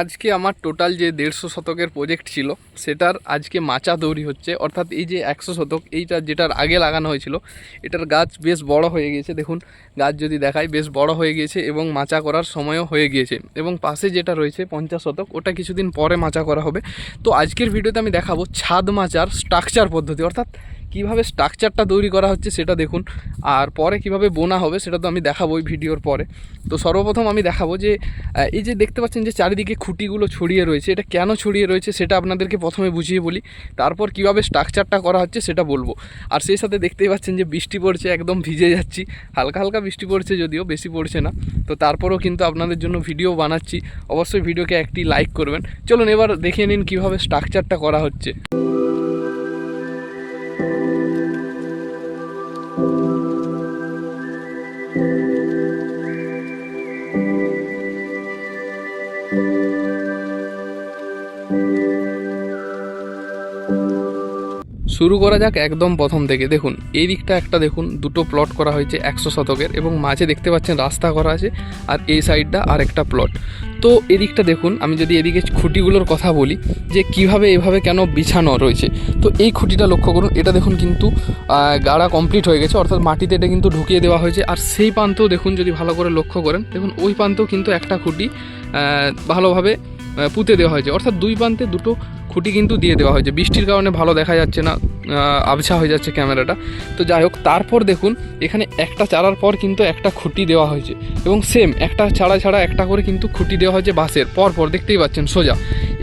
আজকে আমার টোটাল যে দেড়শো শতকের প্রজেক্ট ছিল, সেটার আজকে মাচা তৈরি হচ্ছে। অর্থাৎ এই যে একশো শতক, এইটা যেটার আগে লাগানো হয়েছিল, এটার গাছ বেশ বড় হয়ে গিয়েছে। দেখুন, গাছ যদি দেখায় বেশ বড় হয়ে গিয়েছে এবং মাচা করার সময়ও হয়ে গিয়েছে। এবং পাশে যেটা রয়েছে, পঞ্চাশ শতক, ওটা কিছুদিন পরে মাচা করা হবে। তো আজকের ভিডিওতে আমি দেখাবো ছাদ মাচার স্ট্রাকচার পদ্ধতি, অর্থাৎ কীভাবে স্ট্রাকচারটা তৈরি করা হচ্ছে সেটা দেখুন। আর পরে কীভাবে বোনা হবে সেটা তো আমি দেখাবো এই ভিডিওর পরে। তো সর্বপ্রথম আমি দেখাবো যে এই যে দেখতে পাচ্ছেন যে চারিদিকে খুঁটিগুলো ছড়িয়ে রয়েছে, এটা কেন ছড়িয়ে রয়েছে সেটা আপনাদেরকে প্রথমে বুঝিয়ে বলি। তারপর কীভাবে স্ট্রাকচারটা করা হচ্ছে সেটা বলব। আর সেই সাথে দেখতেই পাচ্ছেন যে বৃষ্টি পড়ছে, একদম ভিজে যাচ্ছি। হালকা হালকা বৃষ্টি পড়ছে যদিও, বেশি পড়ছে না। তো তারপরেও কিন্তু আপনাদের জন্য ভিডিও বানাচ্ছি। অবশ্যই ভিডিওকে একটি লাইক করবেন। চলুন এবার দেখে নিন কীভাবে স্ট্রাকচারটা করা হচ্ছে। Thank you. শুরু করা যাক একদম প্রথম থেকে। দেখুন, এই দিকটা একটা দেখুন, দুটো প্লট করা হয়েছে একশো শতকের এবং মাঝে দেখতে পাচ্ছেন রাস্তা করা আছে আর এই সাইডটা আর একটা প্লট তো এদিকটা দেখুন, আমি যদি এদিকে খুঁটিগুলোর কথা বলি, যে কীভাবে এভাবে কেন বিছানো রয়েছে। তো এই খুঁটিটা লক্ষ্য করুন, এটা দেখুন কিন্তু গাড়া কমপ্লিট হয়ে গেছে, অর্থাৎ মাটিতে এটা কিন্তু ঢুকিয়ে দেওয়া হয়েছে। আর সেই প্রান্তেও দেখুন, যদি ভালো করে লক্ষ্য করেন, দেখুন ওই প্রান্তেও কিন্তু একটা খুঁটি ভালোভাবে পুঁতে দেওয়া হয়েছে। অর্থাৎ দুই প্রান্তে দুটো খুঁটি কিন্তু দিয়ে দেওয়া হয়েছে। বৃষ্টির কারণে ভালো দেখা যাচ্ছে না আবছা হয়ে যাচ্ছে ক্যামেরাটা। তো যাই হোক, তারপর দেখুন, এখানে একটা চারার পর কিন্তু একটা খুঁটি দেওয়া হয়েছে। এবং সেম একটা ছাড়া ছাড়া একটা করে কিন্তু খুঁটি দেওয়া হয়েছে বাসের পর পর দেখতেই পাচ্ছেন, সোজা।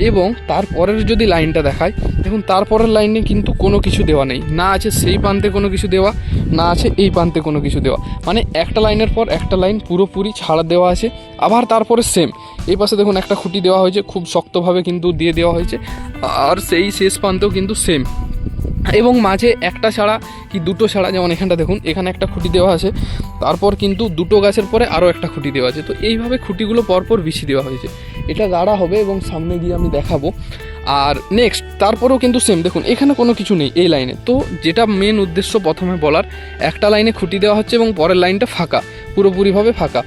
এবং তারপরের যদি লাইনটা দেখায় দেখুন, তারপরের লাইনে কিন্তু কোনো কিছু দেওয়া নেই। না আছে সেই প্রান্তে কোনো কিছু দেওয়া, না আছে এই প্রান্তে কোনো কিছু দেওয়া। মানে একটা লাইনের পর একটা লাইন পুরোপুরি ছাড়া দেওয়া আছে। আবার তারপরে সেম এই পাশে দেখুন একটা খুঁটি দেওয়া হয়েছে, খুব শক্তভাবে কিন্তু দিয়ে দেওয়া হয়েছে, আর সেই শেষ প্রান্তেও কিন্তু সেম এবং মাঝে একটা ছাড়া কি দুটো ছাড়া যেমন এখানটা দেখুন, এখানে একটা খুঁটি দেওয়া আছে, তারপর কিন্তু দুটো গাছের পরে আরও একটা খুঁটি দেওয়া আছে। তো এইভাবে খুঁটিগুলো পরপর বিছিয়ে দেওয়া হয়েছে। এটা গাড়া হবে এবং সামনে গিয়ে আমি দেখাবো। আর নেক্সট তারপরেও কিন্তু সেম দেখুন, এখানে কোনো কিছু নেই এই লাইনে। তো যেটা মেন উদ্দেশ্য প্রথমে বলার, একটা লাইনে খুঁটি দেওয়া হচ্ছে এবং পরের লাইনটা ফাঁকা। পুরোপুরিভাবে ফাঁকা।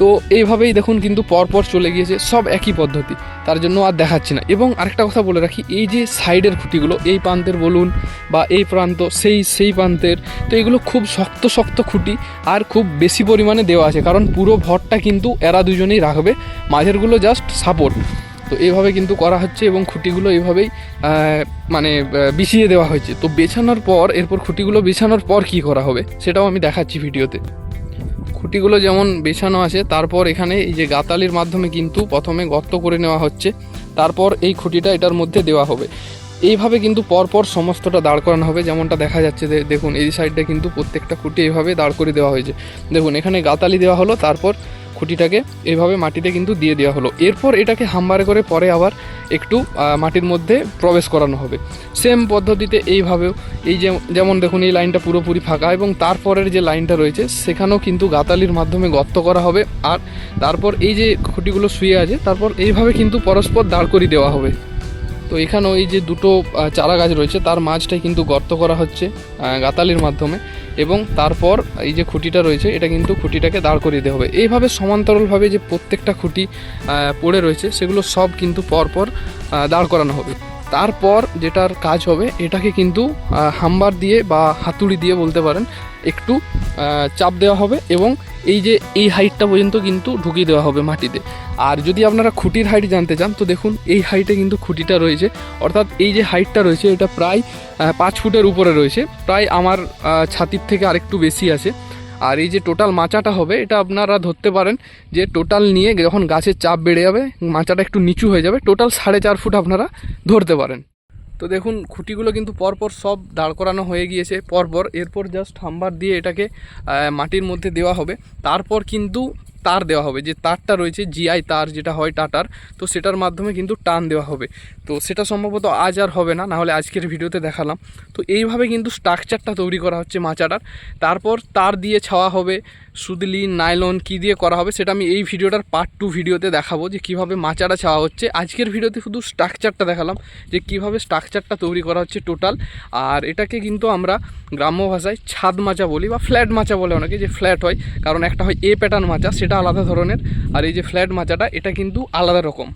তো এইভাবেই দেখুন কিন্তু পরপর চলে গিয়েছে, সব একই পদ্ধতি। তার জন্য আর দেখাচ্ছি না। এবং আরেকটা কথা বলে রাখি, এই যে সাইডের খুঁটিগুলো, এই প্রান্তের বলুন বা এই প্রান্ত, সেই সেই প্রান্তের, তো এগুলো খুব শক্ত শক্ত খুঁটি আর খুব বেশি পরিমাণে দেওয়া আছে। কারণ পুরো ভরটা কিন্তু এরা দুজনেই রাখবে, মাঝেরগুলো জাস্ট সাপোর্ট তো এইভাবে কিন্তু করা হচ্ছে এবং খুঁটিগুলো এইভাবেই মানে বিছিয়ে দেওয়া হয়েছে। তো বেছানোর পর, এরপর খুঁটিগুলো বিছানোর পর কি করা হবে, সেটাও আমি দেখাচ্ছি ভিডিওতে। খুঁটিগুলো যেমন বেছানো আছে, তারপর এখানে এই যে গাতালির মাধ্যমে কিন্তু প্রথমে গর্ত করে নেওয়া হচ্ছে, তারপর এই খুঁটিটা এটার মধ্যে দেওয়া হবে। এইভাবে কিন্তু পরপর সমস্তটা দাঁড় করানো হবে, যেমনটা দেখা যাচ্ছে দেখুন, এই সাইডটা কিন্তু প্রত্যেকটা খুঁটি এইভাবে দাঁড় করে দেওয়া হয়েছে। দেখুন, এখানে গাতালি দেওয়া হলো, তারপর খুঁটিটাকে এইভাবে মাটিতে কিন্তু দিয়ে দেওয়া হলো। এরপর এটাকে হাম্বারে করে পরে আবার একটু মাটির মধ্যে প্রবেশ করানো হবে। সেম পদ্ধতিতে এইভাবেও, এই যে, যেমন দেখুন, এই লাইনটা পুরোপুরি ফাঁকা এবং তারপরের যে লাইনটা রয়েছে, সেখানেও কিন্তু গাতালির মাধ্যমে গর্ত করা হবে আর তারপর এই যে খুঁটিগুলো শুয়ে আছে, তারপর এইভাবে কিন্তু পরস্পর দাঁড় করিয়ে দেওয়া হবে। তো এখানেও এই যে দুটো চারা গাছ রয়েছে, তার মাঝটাই কিন্তু গর্ত করা হচ্ছে গাতালির মাধ্যমে। এবং তারপর এই যে খুঁটিটা রয়েছে, এটা কিন্তু খুঁটিটাকে দাঁড় করিয়ে দেওয়া হবে। এইভাবে সমান্তরালভাবে যে প্রত্যেকটা খুঁটি পড়ে রয়েছে, সেগুলো সব কিন্তু পরপর দাঁড় করানো হবে। তারপর যেটার কাজ হবে, এটাকে কিন্তু হাম্বার দিয়ে বা হাতুড়ি দিয়ে বলতে পারেন, একটু চাপ দেওয়া হবে এবং এই যে এই হাইটটা পর্যন্ত কিন্তু ঢুকিয়ে দেওয়া হবে মাটিতে। আর যদি আপনারা খুঁটির হাইট জানতে চান, তো দেখুন এই হাইটে কিন্তু খুঁটিটা রয়েছে। অর্থাৎ এই যে হাইটটা রয়েছে, এটা প্রায় পাঁচ ফুটের উপরে রয়েছে। প্রায় আমার ছাতির থেকে আরেকটু বেশি আছে। আর এই যে টোটাল মাচাটা হবে, এটা আপনারা ধরতে পারেন যে টোটাল নিয়ে যখন গাছের চাপ বেড়ে যাবে, মাচাটা একটু নিচু হয়ে যাবে টোটাল সাড়ে চার ফুট আপনারা ধরতে পারেন। তো দেখুন, খুঁটিগুলো কিন্তু পরপর সব দাঁড় করানো হয়ে গিয়েছে, পরপর। এরপর জাস্ট হাম্বার দিয়ে এটাকে মাটির মধ্যে দেওয়া হবে। তারপর কিন্তু তার দেওয়া হবে, যে তারটা রয়েছে জিআই তার যেটা হয় টাটার, তো সেটার মাধ্যমে কিন্তু টান দেওয়া হবে। তো সেটা সম্ভবত আজ আর হবে না, নাহলে আজকের ভিডিওতে দেখালাম। তো এইভাবে কিন্তু স্ট্রাকচারটা তৈরি করা হচ্ছে মাচাটার। তারপর তার দিয়ে ছাওয়া হবে সুদলি, নাইলন কি দিয়ে করা হবে সেটা আমি এই ভিডিওটার পার্ট টু ভিডিওতে দেখাবো যে কীভাবে মাচাটা ছাওয়া হচ্ছে। আজকের ভিডিওতে শুধু স্ট্রাকচারটা দেখালাম, যে কীভাবে স্ট্রাকচারটা তৈরি করা হচ্ছে টোটাল আর এটাকে কিন্তু আমরা গ্রাম্য ভাষায় ছাদ মাচা বলি বা ফ্ল্যাট মাচা বলে অনেকে, যে ফ্ল্যাট হয়। কারণ একটা হয় এ প্যাটার্ন মাচা, সেটা আলাদা ধরনের। আর এই যে ফ্ল্যাট মাচাটা, এটা কিন্তু আলাদা রকম।